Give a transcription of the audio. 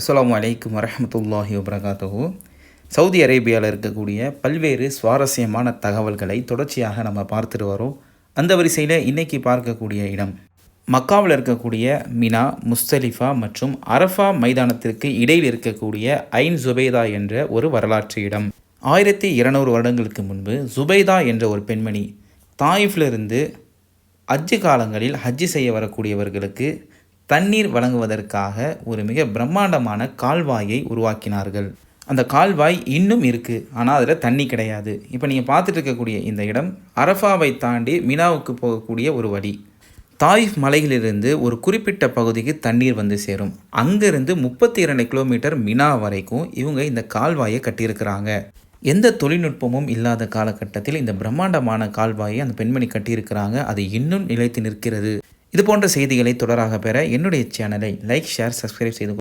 அஸ்லாம் வலைக்கம் வரமத்துல்லாஹி வபரகாத்துஹு. சவுதி அரேபியாவில் இருக்கக்கூடிய பல்வேறு சுவாரஸ்யமான தகவல்களை தொடர்ச்சியாக நம்ம பார்த்துட்டு வரோம். அந்த வரிசையில் இன்றைக்கி பார்க்கக்கூடிய இடம் மக்காவில் இருக்கக்கூடிய மினா முஸ்தலிஃபா மற்றும் அரஃபா மைதானத்திற்கு இடையில் இருக்கக்கூடிய ஐன் ஜுபைதா என்ற ஒரு வரலாற்று இடம். ஆயிரத்தி இருநூறு வருடங்களுக்கு முன்பு ஜுபைதா என்ற ஒரு பெண்மணி தாயிஃப்லிருந்து ஹஜ்ஜு காலங்களில் ஹஜ்ஜு செய்ய வரக்கூடியவர்களுக்கு தண்ணீர் வழங்குவதற்காக ஒரு மிக பிரம்மாண்டமான கால்வாயை உருவாக்கினார்கள். அந்த கால்வாய் இன்னும் இருக்குது ஆனால் அதில் தண்ணி கிடையாது. இப்போ நீங்கள் பார்த்துட்டு இருக்கக்கூடிய இந்த இடம் அரஃபாவை தாண்டி மினாவுக்கு போகக்கூடிய ஒரு வழி. தாயிஃப் மலையிலிருந்து ஒரு குறிப்பிட்ட பகுதிக்கு தண்ணீர் வந்து சேரும். அங்கேருந்து முப்பத்தி இரண்டு கிலோமீட்டர் மினா வரைக்கும் இவங்க இந்த கால்வாயை கட்டியிருக்கிறாங்க. எந்த தொழில்நுட்பமும் இல்லாத காலகட்டத்தில் இந்த பிரம்மாண்டமான கால்வாயை அந்த பெண்மணி கட்டியிருக்கிறாங்க. அது இன்னும் நிலைத்து நிற்கிறது. இது போன்ற செய்திகளை தொடராக பெற என்னுடைய சேனலை லைக் ஷேர் சப்ஸ்கிரைப் செய்து